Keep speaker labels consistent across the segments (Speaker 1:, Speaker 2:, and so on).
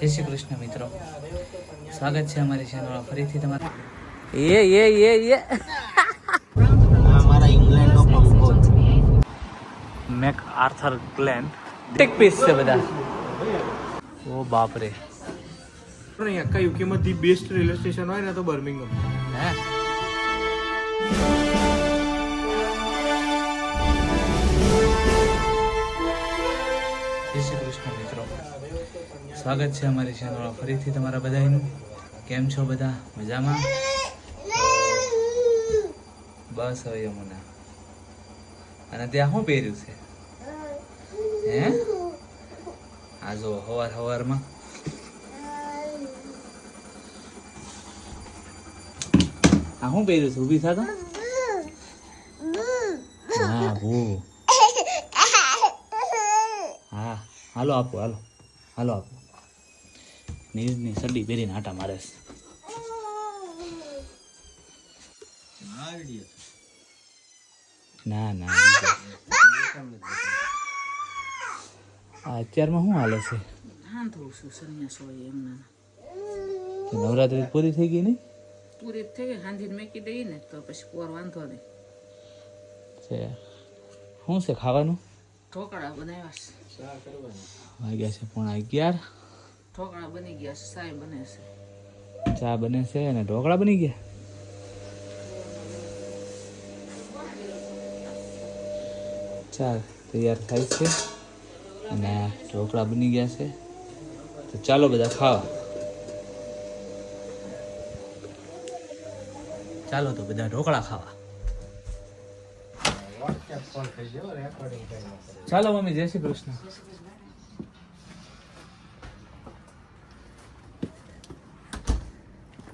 Speaker 1: જય શ્રી કૃષ્ણ મિત્રો. સ્વાગત છે અમારી ચેનલમાં ફરીથી તમારા એ એ એ એ.
Speaker 2: અમારા ઇંગ્લેન્ડનો પંખો
Speaker 1: make Arthur Glen tech piece છે બધા. ઓ બાપ રે
Speaker 2: અહીંયા કયું ધી બેસ્ટ રેલવે સ્ટેશન હોય ને તો બર્મિંગમ
Speaker 1: હે. સ્વાગત છે અમારી ચેનલમાં ફરીથી તમારા બધાનું. કેમ છો બધા? મજામાં? બસ હવે યમુના અને ત્યાં શું પહેર્યું છે? હે? આ જો હવાર હવારમાં. આ શું પહેર્યું છે? ઊભી થતો હા ભૂ હા, હાલો આપો, હાલો. હાલો આપો. નીરની સડી પહેરીને આટા મારે છે. ના ના આ અત્યારમાં શું હાલે છે? નવરાત્રી પૂરી થઈ ગઈ નહીં?
Speaker 3: પૂરી થઈ ગઈ. હાંધી મેકી દઈએ ને તો પછી પોર વાંધો નહીં.
Speaker 1: છે. શું છે ખાવાનું?
Speaker 3: ઢોકળા બનાવ્યા છે.
Speaker 1: વાગ્યા છે પોણા અગિયાર.
Speaker 3: ઢોકળા બની ગયા છે સાય બને છે.
Speaker 1: ચા બને છે અને ઢોકળા બની ગયા? ચા તૈયાર થાય છે અને ઢોકળા બની ગયા છે. તો ચાલો બધા ખાવા. ચાલો તો બધા ઢોકળા ખાવા. ચાલો મમ્મી જય શ્રી કૃષ્ણ.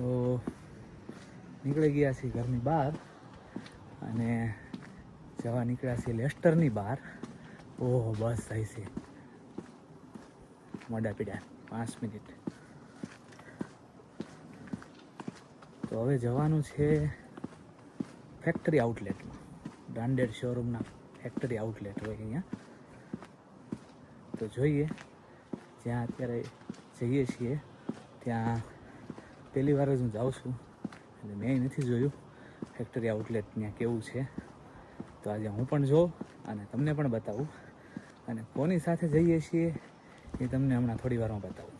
Speaker 1: તો નીકળી ગયા છીએ ઘરની બહાર અને જવા નીકળ્યા છીએ લેસ્ટરની બહાર. ઓહો, બસ થાય છે. મોડા પીડા, પાંચ મિનિટ. તો હવે જવાનું છે ફેક્ટરી આઉટલેટમાં બ્રાન્ડેડ શોરૂમના ફેક્ટરી આઉટલેટ હોય અહીંયા. તો જોઈએ, જ્યાં અત્યારે જઈએ છીએ, ત્યાં પહેલી વાર જ હું જાઉં છું. એટલે મેં નથી જોયું. ફેક્ટરી આઉટલેટ ત્યાં કેવું છે? તો આજે હું પણ જોઉં અને તમને પણ બતાવું. અને કોની સાથે જઈએ છીએ એ તમને હમણાં થોડી વારમાં બતાવું.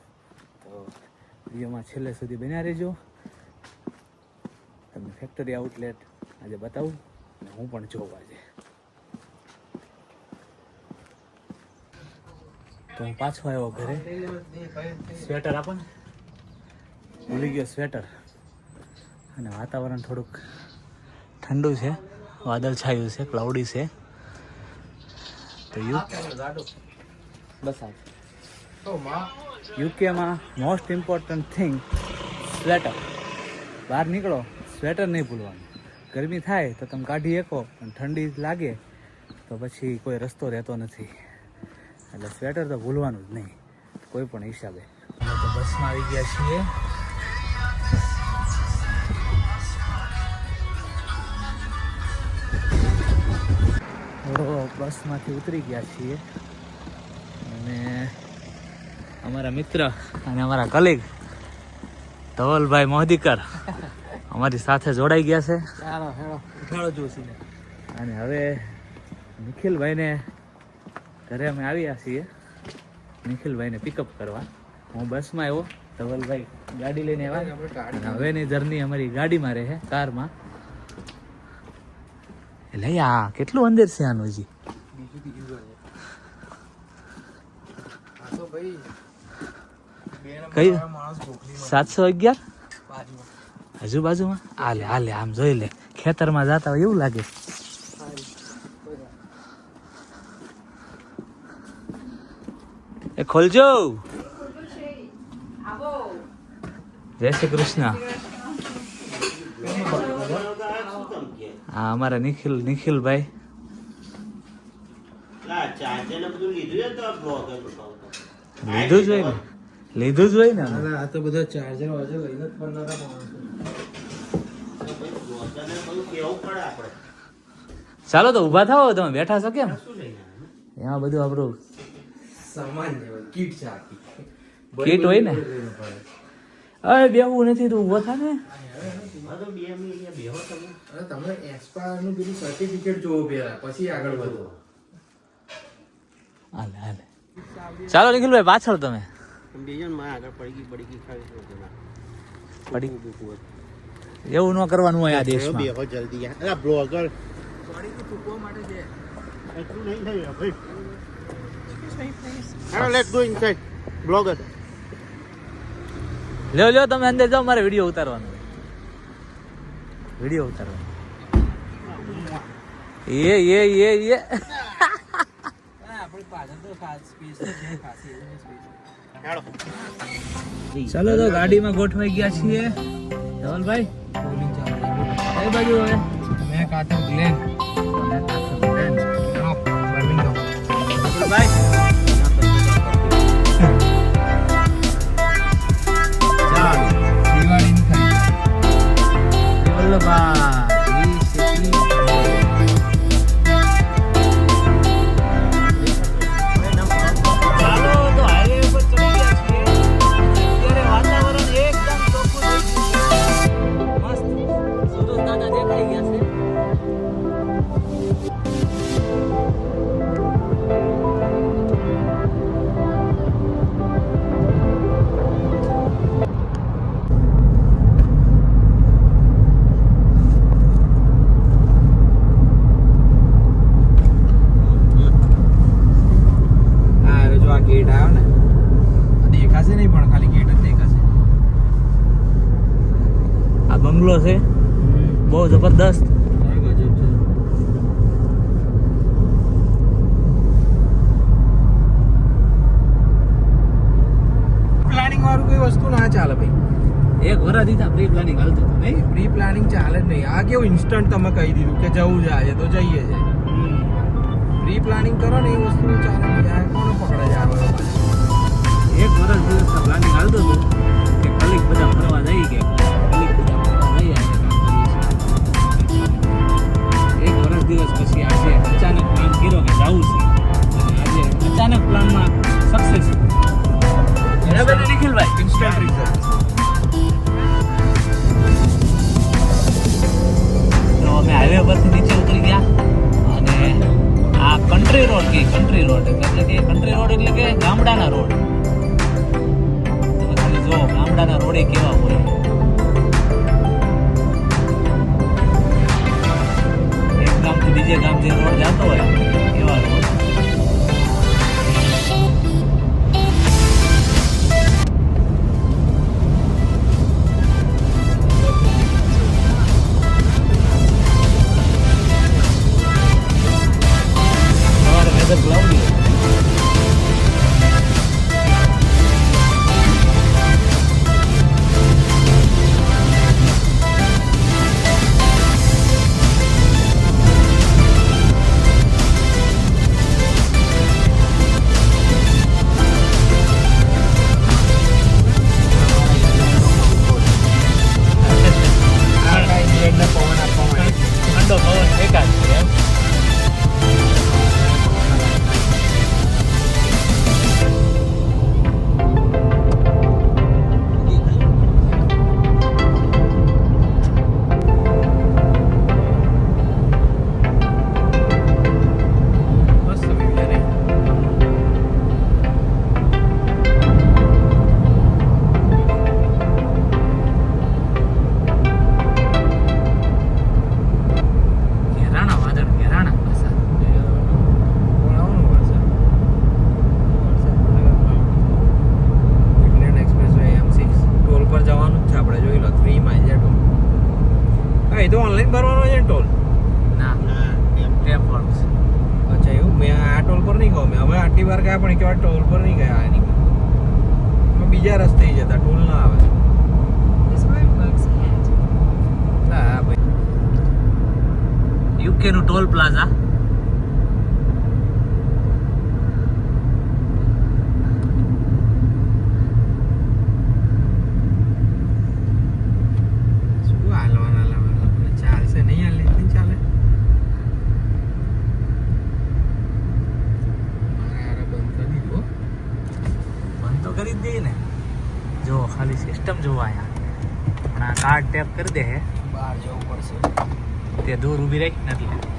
Speaker 1: તો વિડીયોમાં છેલ્લે સુધી બન્યા રહેજો. તમને ફેક્ટરી આઉટલેટ આજે બતાવું અને હું પણ જોઉં આજે. તો હું પાછો આવ્યો ઘરે. સ્વેટર આપો ને. ભૂલી ગયો સ્વેટર. અને વાતાવરણ થોડુંક ઠંડુ છે. વાદળ છાયું છે ક્લાઉડી છે. તો બસ યુકેમાં મોસ્ટ ઇમ્પોર્ટન્ટ થિંગ સ્વેટર. બહાર નીકળો, સ્વેટર નહીં ભૂલવાનું. ગરમી થાય તો તમે કાઢી શકો, પણ ઠંડી લાગે તો પછી કોઈ રસ્તો રહેતો નથી. એટલે સ્વેટર તો ભૂલવાનું જ નહીં, કોઈ પણ હિસાબે. અમે તો બસમાં આવી ગયા છીએ. બસમાંથી ઉતરી ગયા છીએ. અને અમારા મિત્ર અને અમારા કલીગ ધવલભાઈ મોહદીકર અમારી સાથે જોડાઈ ગયા છે. અને હવે નિખિલભાઈને ઘરે અમે આવ્યા છીએ. નિખિલભાઈને પિકઅપ કરવા. હું બસમાં આવ્યો. ધવલભાઈ ગાડી લઈને આવ્યા. હવેની જર્ની અમારી ગાડીમાં રહે કારમાં. એટલે આ કેટલું અંદર છે આનું હજી?
Speaker 2: બીજું બીજું આ તો ભાઈ
Speaker 1: કઈ? સાતસો અગિયાર?
Speaker 2: બાજુમાં.
Speaker 1: બાજુમાં? હાલે હાલે આમ જોઈ લે. ખેતરમાં જતા હોય એવું લાગે. એ ખોલજો. જય શ્રી કૃષ્ણ. હા અમારા નિખિલ નિખિલભાઈ. લીધું જ હોય ને? લીધું જ હોય ને
Speaker 2: આ તો બધા ચાર્જર વાર્જર લઈને જ ફરનારા
Speaker 1: ચાલો તો ઊભા થાવ તમે બેઠા છો કેમ? એમાં બધું આપણું
Speaker 2: સામાન કીટ છે
Speaker 1: કીટ હોય ને? અરે બેવું નથી તું ઊભો થા ને.
Speaker 2: તમે. એક્સપાયર પેલું સર્ટિફિકેટ જોવો પહેલા પછી આગળ વધો.
Speaker 1: હાલે હાલે. ચાલો નિખિલભાઈ પાછળ તમે. એવું ન કરવાનું હોય આ દેશમાં.
Speaker 4: બ્લોગર. બ્લોગર.
Speaker 1: લ્યો લ્યો તમે અંદર જાઓ મારે વીડિયો ઉતારવાનો. વીડિયો ઉતારવાનો. એ એ એ એ. ચાલો તો ગાડીમાં ગોઠવાઈ ગયા છીએ. ધવલભાઈ? કઈ બાજુ હવે?
Speaker 2: મેં કાતો ગ્લેન મેં કાતો ગ્લેન બર્મિંગહામ टोल प्लाजा કરી
Speaker 1: દે ને જો ખાલી સિસ્ટમ જોવા અહીંયા હમણાં કાર્ડ ટેપ કરી દે
Speaker 2: બહાર જવું પડશે
Speaker 1: તે દૂર ઊભી
Speaker 2: રાખી નથી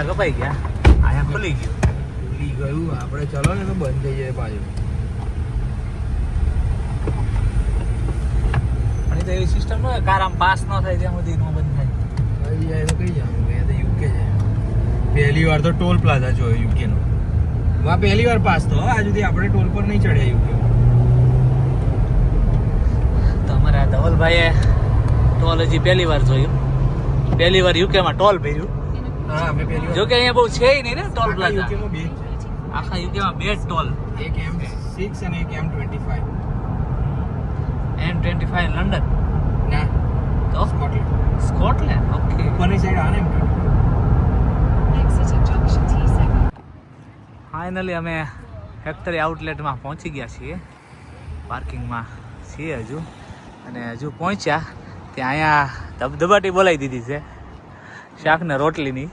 Speaker 1: પૈસા કપાઈ ગયા? અહીંયા ખુલી ગયું.
Speaker 2: ખુલી ગયું. આપણે ચલો ને તો બંધ થઈ જાય પાછું.
Speaker 1: પણ તો એવી સિસ્ટમ ન કાર આમ પાસ ન થાય ત્યાં સુધી નો બંધ થાય.
Speaker 2: કઈ જાય તો કઈ જવાનું મેં તો યુકે છે. પહેલી વાર તો ટોલ પ્લાઝા જોયો યુકે નો. વા પહેલી વાર પાસ તો આ સુધી આપણે ટોલ પર નહીં ચડ્યા યુકે
Speaker 1: તો અમારા ધવલભાઈએ ટોલ હજી પહેલી વાર જોયું. પહેલી વાર યુકેમાં ટોલ ભર્યું. જો કે અહીંયા બહુ છે નહીં ને ટોલ પ્લાઝા. આખા યુકેમાં બે ટોલ.
Speaker 2: એક એમ સિક્સ અને એક M twenty five
Speaker 1: M twenty five London
Speaker 2: ના.
Speaker 1: તો?
Speaker 2: સ્કોટલેન્ડ
Speaker 1: સ્કોટલેન્ડ ઓકે
Speaker 2: ઉપરની સાઈડ આને ને M
Speaker 5: Exit at junction T7.
Speaker 1: Finally અમે ફેક્ટરી આઉટલેટમાં પહોંચી ગયા છીએ. પાર્કિંગમાં છીએ હજુ. અને હજુ પહોંચ્યા. ત્યાં અહીંયા ધબધબાટી બોલાવી દીધી છે. શાક ને રોટલીની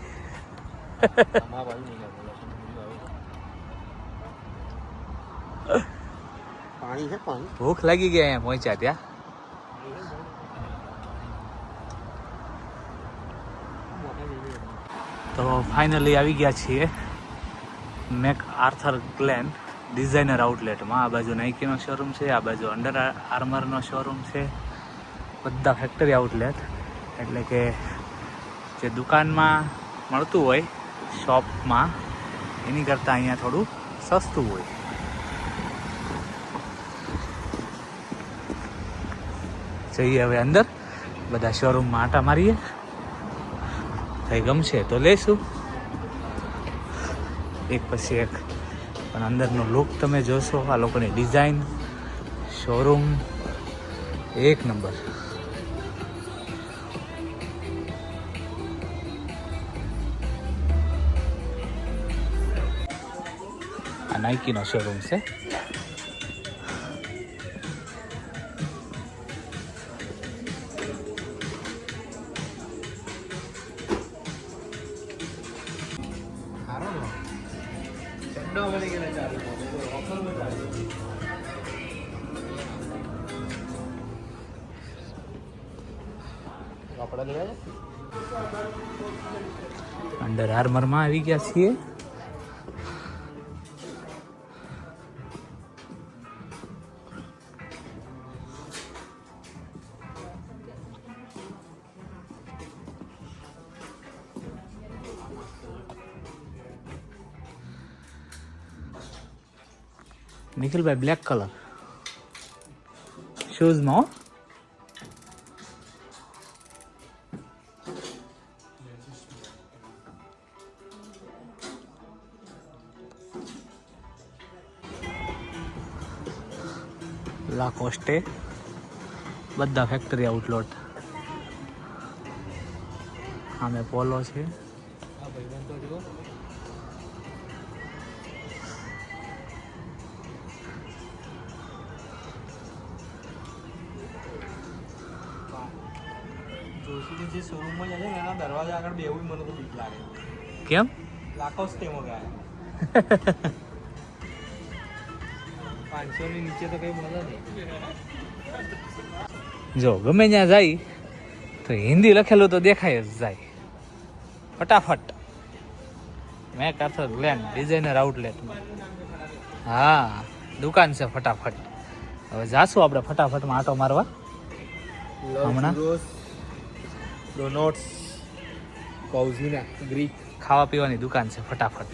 Speaker 1: ભૂખ લાગી ગઈ અહીંયા પહોંચ્યા ત્યાં. તો ફાઇનલી આવી ગયા છીએ. મેક આર્થર ગ્લેન ડિઝાઇનર આઉટલેટમાં આ બાજુ નાઇકીનો શોરૂમ છે આ બાજુ અંડર આર્મરનો શોરૂમ છે. બધા ફેક્ટરી આઉટલેટ એટલે કે જે દુકાનમાં મળતું હોય, શોપમાં, એની કરતાં અહીંયા થોડું સસ્તું હોય. જઈએ હવે અંદર. બધા શોરૂમમાં આટા મારીએ. કંઈ ગમશે તો લઈશું. એક પછી એક. પણ અંદરનો લુક તમે જોશો, આ લોકોની ડિઝાઇન શોરૂમ એક નંબર નાઇકીનો શોરૂમ છે. અંડર આર્મરમાં આવી ગયા છીએ. નિખિલભાઈ બ્લેક કલર શૂઝમાં લાખો લા બધા ફેક્ટરી આઉટલોટ આમે પોલો છે.
Speaker 2: આ ભાઈબંધ તો જુઓ જોશીની જે શોરૂમમાં જાય ને એના દરવાજા આગળ બેવું મને તો બીક લાગે.
Speaker 1: કેમ?
Speaker 2: લાખો સ્ટેમો ગયા. પાંચસો ની નીચે તો કઈ મળે નહીં.
Speaker 1: જો ગમે ત્યાં જાય તો હિન્દી લખેલું તો દેખાય જ જાય. ફટાફટ. મેં આર્થર ગ્લેન ડિઝાઇનર આઉટલેટ હા દુકાન છે ફટાફટ. હવે જાશું આપણે ફટાફટમાં આટો મારવા. હમણાં?
Speaker 2: ડોનોટ્સ કૌઝીના ગ્રીક
Speaker 1: ખાવા પીવાની દુકાન છે ફટાફટ.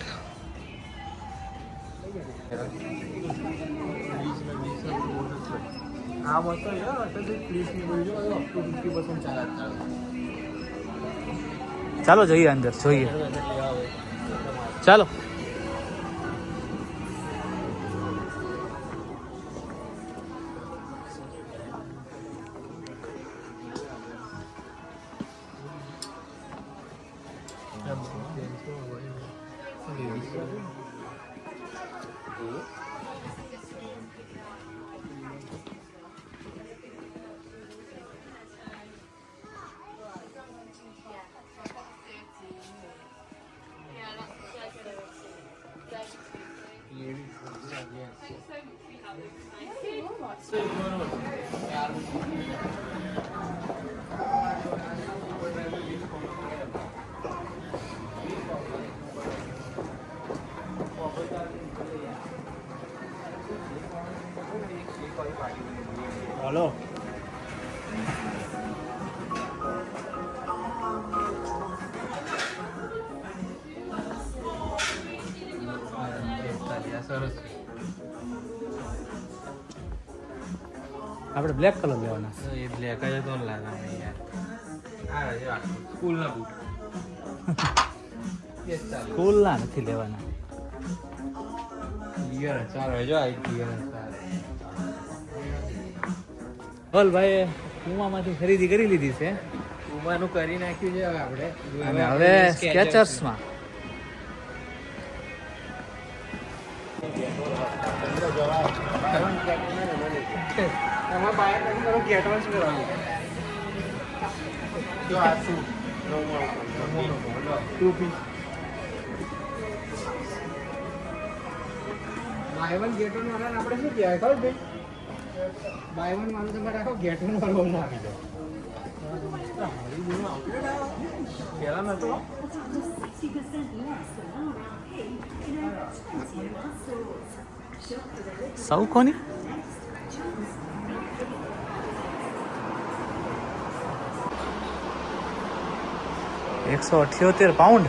Speaker 2: ચાલો
Speaker 1: જઈએ અંદર જોઈએ. ચાલો. હલો.
Speaker 2: સરસ
Speaker 1: આપણે બ્લેક કલર લેવાના.
Speaker 2: એ બ્લેક જ તો લાગે યાર. સ્કૂલના બૂટ
Speaker 1: ફૂલના નથી લેવાના.
Speaker 2: ક્લિયર ચાલો જો આ ક્લિયર
Speaker 1: બોલ ભાઈ પુમામાંથી ખરીદી કરી લીધી છે.
Speaker 2: ઉમાનું કરી નાખ્યું છે હવે આપણે.
Speaker 1: હવે સ્કેચર્સમાં
Speaker 2: બાય વન ગેટ વન વાળાને આપણે શું કહેવાય ખબર ભાઈ બાય વન વાળું તમારે આખો ગેટ વન વાળો આપી દો પેલા
Speaker 1: સૌ કોની? એકસો અઠ્યોતેર પાઉન્ડ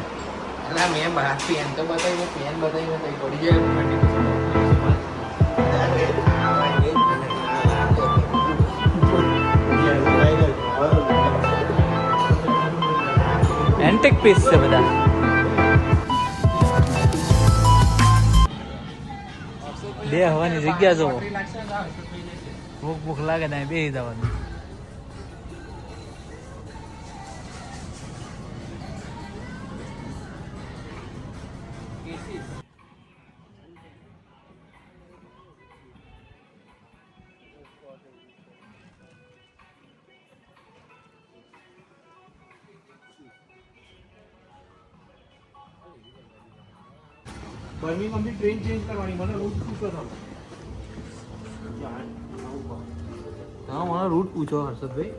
Speaker 2: અલા મેં પેન તો બતાવી પેન બતાવી બતાવી પડી જાય.
Speaker 1: એન્ટિક પીસ છે બધા. બે હવાની જગ્યા જોવો. ભૂખ ભૂખ લાગે ને બે જવાનું.
Speaker 2: ટ્રેન ચેન્જ કરવાની મને રૂટ પૂછો તમે. હા મને રૂટ પૂછો હર્ષદભાઈ.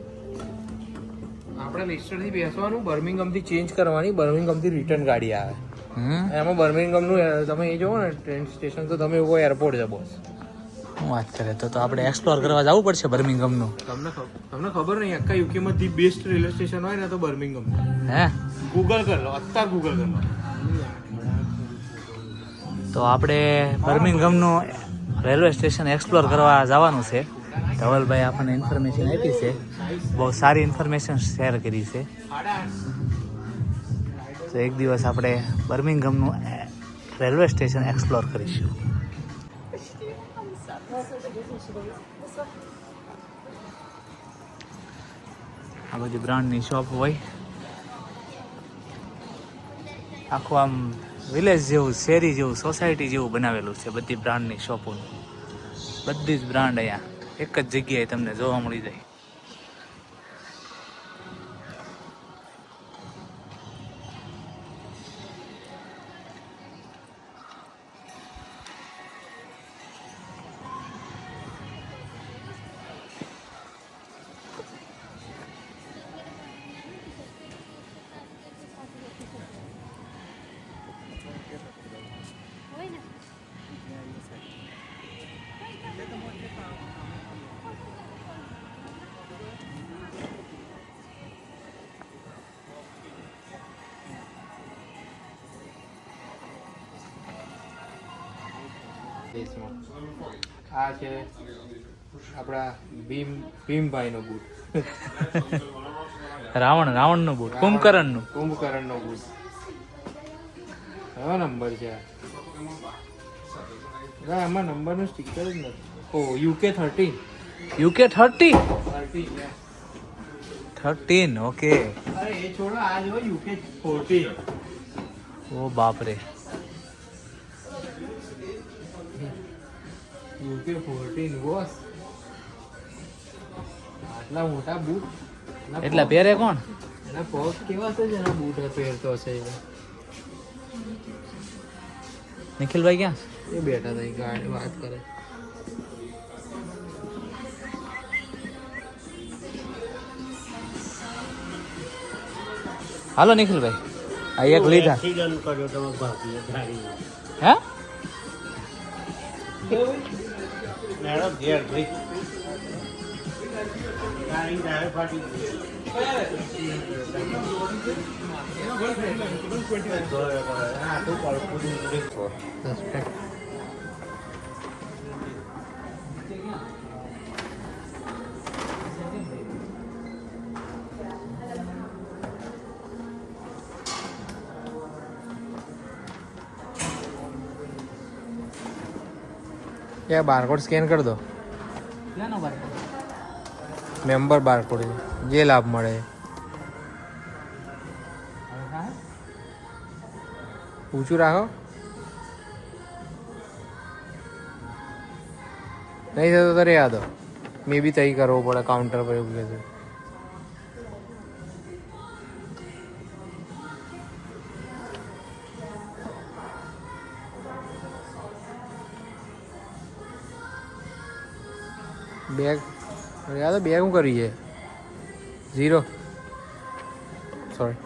Speaker 2: આપણે લેસ્ટરથી બેસવાનું બર્મિંગમથી ચેન્જ કરવાની બર્મિંગમથી રિટર્ન ગાડી આવે.
Speaker 1: હમ?
Speaker 2: એમાં બર્મિંગહામનું એ- તમે એ જોવો ને ટ્રેન સ્ટેશન તો તમે એવું એરપોર્ટ છે બોસ
Speaker 1: શું વાત કરે તો તો આપણે એક્સપ્લોર કરવા જવું પડશે બર્મિંગમનું.
Speaker 2: તમને ખબર તમને ખબર નહીં આખા યુકેમાં ધી બેસ્ટ રેલવે સ્ટેશન હોય ને તો બર્મિંગમ
Speaker 1: હે?
Speaker 2: ગૂગલ કરી લો અત્યારે ગૂગલ કરી લો.
Speaker 1: તો આપણે બર્મિંગમનું રેલવે સ્ટેશન એક્સપ્લોર કરવા જવાનું છે. ધવલભાઈ આપણને ઇન્ફોર્મેશન આપી છે. બહુ સારી ઇન્ફોર્મેશન શેર કરી છે. તો એક દિવસ આપણે બર્મિંગમનું રેલવે સ્ટેશન એક્સપ્લોર કરીશું. આ બધી બ્રાન્ડની શોપ હોય. આખું આમ વિલેજ જેવું, શેરી જેવું, સોસાયટી જેવું બનાવેલું છે બધી બ્રાન્ડની શોપોનું. બધી જ બ્રાન્ડ અહીંયા. એક જ જગ્યાએ તમને જોવા મળી જાય.
Speaker 2: આ છે આપણા ભીમ ભીમભાઈનો બૂટ.
Speaker 1: રાવણ રાવણનું બૂટ કુંભકર્ણનું.
Speaker 2: કુંભકરણનો બૂટ. કયો નંબર છે એમાં ના આમાં નંબરનું સ્ટીકર જ નથી. ઓ UK thirty
Speaker 1: UK thirty
Speaker 2: thirteen?
Speaker 1: Thirteen okay.
Speaker 2: અરે એ છોડો આ જો યુકે ફોર્ટી
Speaker 1: ઓ બાપરે.
Speaker 2: યુકે ફોર્ટીન વોશ આટલા મોટા બૂટ
Speaker 1: એટલા પહેરે કોણ?
Speaker 2: એના પગ કેવા છે જેના બૂટ પહેરતો છે
Speaker 1: નિખિલભાઈ ક્યાં
Speaker 2: એ બેઠા થઈ ગાડી વાત કરે.
Speaker 1: હાલો નિખિલભાઈ આ એક લીધા. હે?
Speaker 4: Madam, they are That's right.
Speaker 2: યા બારકોડ સ્કેન કરી દો. મેમ્બર બારકોડ જે લાભ મળે. ઊંચું રાખો. નહીં થતો તો રે દો. મે બી તઈ કરવો પડે કાઉન્ટર પર એવું કહેશે બેગ. રહેવા તો બેગ શું કરી છે. ઝીરો સોરી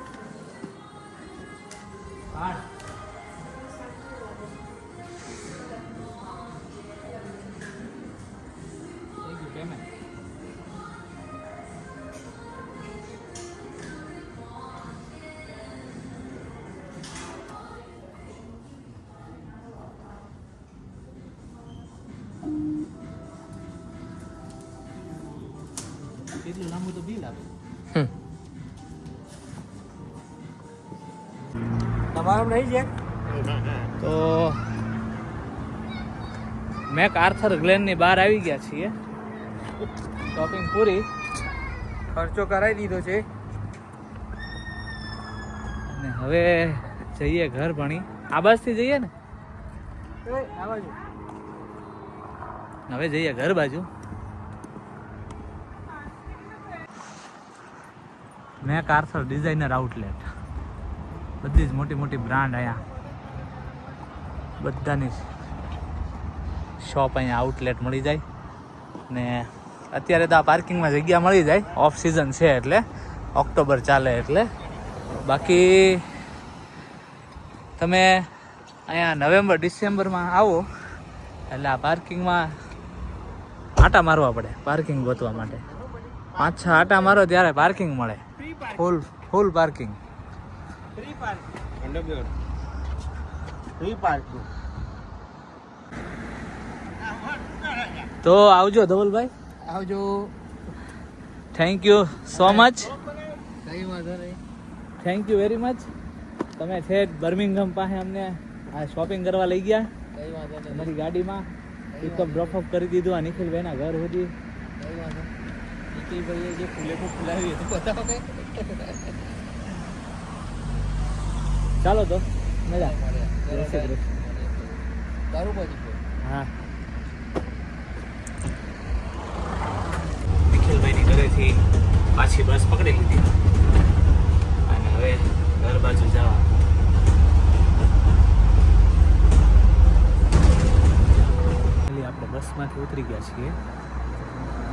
Speaker 1: એટલું લાંબુ તો બિલ આપે. તમારું નહીં છે તો મેક આર્થર ગ્લેનની બહાર આવી ગયા છીએ. શોપિંગ પૂરી.
Speaker 2: ખર્ચો કરાવી દીધો છે.
Speaker 1: અને હવે જઈએ ઘર ભણી. આ બાજુથી જઈએ ને? હવે જઈએ ઘર બાજુ. મેક આર્થર ડિઝાઇનર આઉટલેટ બધી જ મોટી મોટી બ્રાન્ડ અહીંયા. બધાની શોપ અહીંયા આઉટલેટ મળી જાય. ને અત્યારે તો આ પાર્કિંગમાં જગ્યા મળી જાય. ઓફ સિઝન છે એટલે. ઓક્ટોબર ચાલે એટલે. બાકી તમે અહીંયા નવેમ્બર ડિસેમ્બરમાં આવો. એટલે આ પાર્કિંગમાં આટા મારવા પડે પાર્કિંગ ગોતવા માટે. પાંચ છ આટા મારો ત્યારે પાર્કિંગ મળે. Full full parking
Speaker 4: free parking
Speaker 1: તો આવજો ધવલભાઈ.
Speaker 2: આવજો.
Speaker 1: થેન્ક યુ સો મચ
Speaker 2: કઈ વાંધો નહીં.
Speaker 1: થેન્ક યુ વેરી મચ તમે છે બર્મિંગહમ પાસે અમને આ શોપિંગ કરવા લઈ ગયા.
Speaker 2: કઈ વાંધો નહીં.
Speaker 1: અમારી ગાડીમાં પિકઅપ ડ્રોપ અપ કરી દીધું આ નિખિલભાઈના ઘર સુધી.
Speaker 2: કઈ વાંધો નિખિલભાઈએ જે ફૂલે ફૂલાવી હતું બતાવો કઈ.
Speaker 1: ચાલો તો મજા.
Speaker 2: દારૂ પછી
Speaker 1: હા. નિખિલભાઈની ઘરેથી પાછી બસ પકડી લીધી. અને હવે ઘર બાજુ જવા. આપણે બસમાંથી ઉતરી ગયા છીએ.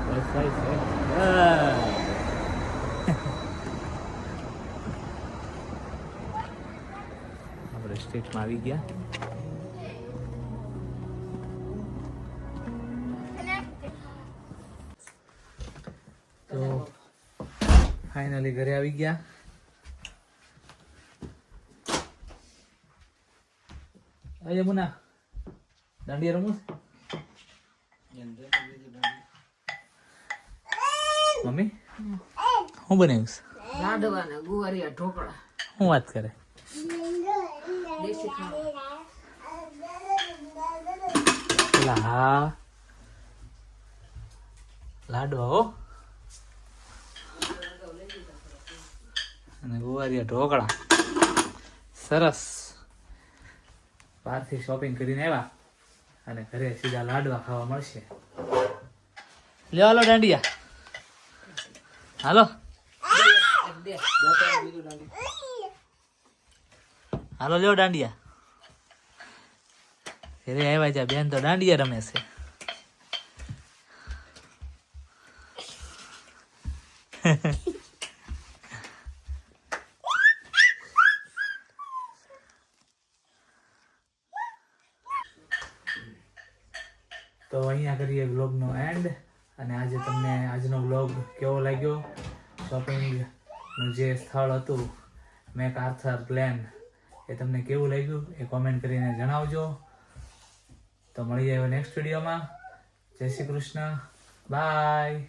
Speaker 1: બસ જાય છે બસ. આપણે સ્ટેટમાં આવી ગયા. તો ફાઇનલી ઘરે આવી ગયા. અરે મુના. દાંડિયા રમવું મમ્મી? હું બનાવીશ?
Speaker 3: લાડવાના ગુવારિયા ઢોકળા.
Speaker 1: હું વાત કરે?
Speaker 3: દેશી ખાવા
Speaker 1: હા. લાડવા અને ગુવારિયા ઢોકળા. સરસ. બહારથી શોપિંગ કરીને આવ્યા. અને ઘરે સીધા લાડવા ખાવા મળશે. લ્યો, હાલો, દાંડિયા. હાલો. હાલો લ્યો દાંડિયા. ઘરે આવ્યા છે બેન તો દાંડિયા રમે છે. તો અહીંયા કરીએ વ્લોગનો એન્ડ અને આજે તમને આજનો વ્લોગ કેવો લાગ્યો? શોપિંગનું જે સ્થળ હતું મેક આર્થર પ્લેન એ તમને કેવું લાગ્યું એ કોમેન્ટ કરીને જણાવજો. તો મળી જાય નેક્સ્ટ વિડીયોમાં. જય શ્રી કૃષ્ણ. બાય